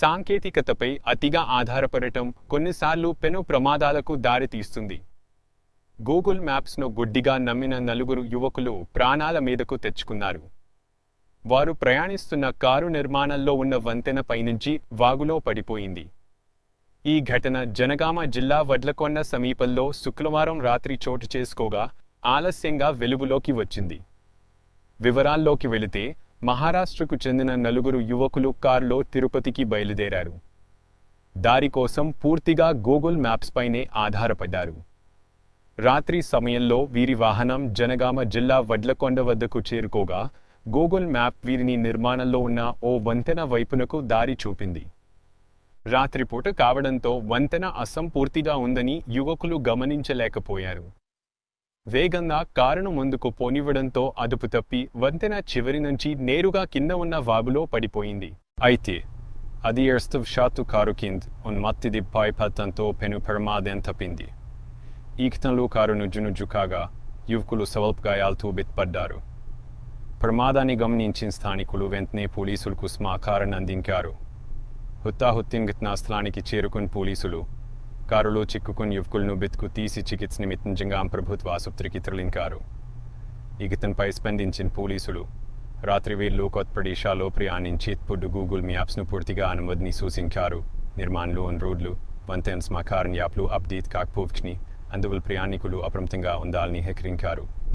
సాంకేతికతపై అతిగా ఆధారపడటం కొన్నిసార్లు పెను ప్రమాదాలకు దారితీస్తుంది. గూగుల్ మ్యాప్స్ను గుడ్డిగా నమ్మిన నలుగురు యువకులు ప్రాణాల మీదకు తెచ్చుకున్నారు. వారు ప్రయాణిస్తున్న కారు నిర్మాణంలో ఉన్న వంతెన పైనుంచి వాగులో పడిపోయింది. ఈ ఘటన జనగామ జిల్లా వడ్లకొండ సమీపంలో శుక్రవారం రాత్రి చోటు చేసుకోగా ఆలస్యంగా వెలుగులోకి వచ్చింది. వివరాల్లోకి వెళితే మహారాష్ట్రకు చెందిన నలుగురు యువకులు కారులో తిరుపతికి బయలుదేరారు. దారి కోసం పూర్తిగా గూగుల్ మ్యాప్స్ పైనే ఆధారపడ్డారు. రాత్రి సమయంలో వీరి వాహనం జనగామ జిల్లా వడ్లకొండ వద్దకు చేరుకోగా గూగుల్ మ్యాప్ వీరిని నిర్మాణంలో ఉన్న ఓ వంతెన వైపునకు దారి చూపింది. రాత్రిపూట కావడంతో వంతెన అసంపూర్తిగా ఉందని యువకులు గమనించలేకపోయారు. వేగంగా కారును ముందుకు పోనివ్వడంతో అదుపు తప్పి వంతెన చివరి నుంచి నేరుగా కింద ఉన్న వాగులో పడిపోయింది. అయితే అది ఎర్స్తవశాత్తు కారు కింద ఉన్మత్తిది భయపడటంతో పెను ప్రమాదం తప్పింది. ఈక్తంలో కారు నుజ్జునుజ్జు కాగా యువకులు స్వల్ప గాయాలతో బిత్పడ్డారు. ప్రమాదాన్ని గమనించిన స్థానికులు వెంటనే పోలీసులకు సమాచారం అందించారు హుత్తాహుత్తిన ఘటనా స్థలానికి చేరుకుని పోలీసులు కారులో చిక్కుకుని యువకులను బెతుకు తీసి చికిత్స నిమిత్తం ప్రభుత్వ ఆసుపత్రికి తరలించారు. ఈ స్పందించిన పోలీసులు రాత్రి వేళ్ళు కొత్త ప్రదేశాల్లో ప్రయాణించి ఇప్పుడు గూగుల్ మ్యాప్స్ను పూర్తిగా అనుమతిని సూచించారు. నిర్మాణంలో ఉన్న రోడ్లు వంతెన్స్ సమాచారం యాప్లు అప్డేట్ కాకపోవచ్చని అందువల్ల ప్రయాణికులు అప్రమత్తంగా ఉండాలని హెచ్చరించారు.